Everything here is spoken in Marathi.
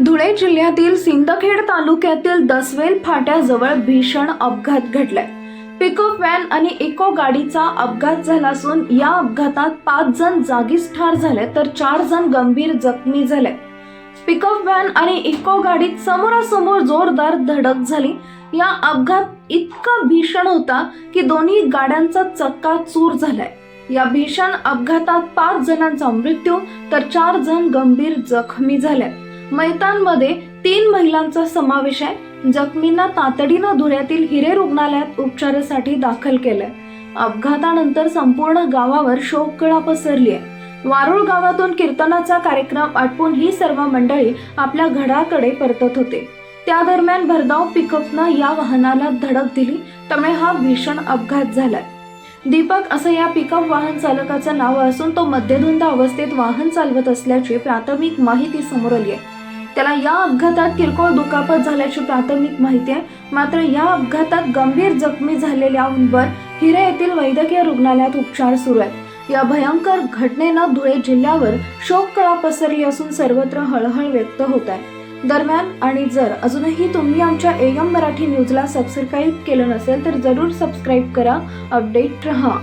धुळे जिल्ह्यातील सिंदखेड तालुक्यातील दसवेल फाट्याजवळ भीषण अपघात घडलाय. पिकअप व्हॅन आणि इको गाडीचा अपघात झाला असून या अपघातात पाच जण जागीच ठार झाले तर चार जण गंभीर जखमी झाले. पिकअप व्हॅन आणि इको गाडीत समोरासमोर जोरदार धडक झाली. या अपघात इतका भीषण होता की दोन्ही गाड्यांचा चक्का चूर झालाय. या भीषण अपघातात पाच जणांचा मृत्यू तर चार जण गंभीर जखमी झाले. मैतांमध्ये तीन महिलांचा समावेश आहे जखमींना तातडीनं धुळ्यातील हिरे रुग्णालयात उपचारासाठी दाखल केलंय. अपघातानंतर संपूर्ण गावावर शोककळा पसरली आहे वारुळ गावातून कीर्तनाचा कार्यक्रम आटपून ही सर्व मंडळी आपल्या घराकडे परतत होते. त्या दरम्यान भरधाव पिकअपनं या वाहनाला धडक दिली त्यामुळे हा भीषण अपघात झालाय. दीपक असं या पिकअप वाहन चालकाचं नाव असून तो मध्यधुंद अवस्थेत वाहन चालवत असल्याची प्राथमिक माहिती समोर आली आहे त्याला या अपघातात किरकोळ दुखापत झाल्याची प्राथमिक माहिती आहे. मात्र या अपघातात गंभीर जखमी झालेल्यांवर हिरे येथील वैद्यकीय रुग्णालयात उपचार सुरू आहेत. या भयंकर घटनेनं धुळे जिल्ह्यावर शोककळा पसरली असून सर्वत्र हळहळ व्यक्त होत आहे. दरम्यान आणि जर अजूनही तुम्ही आमच्या एम मराठी न्यूजला सबस्क्राईब केलं नसेल तर जरूर सबस्क्राईब करा अपडेट रहा.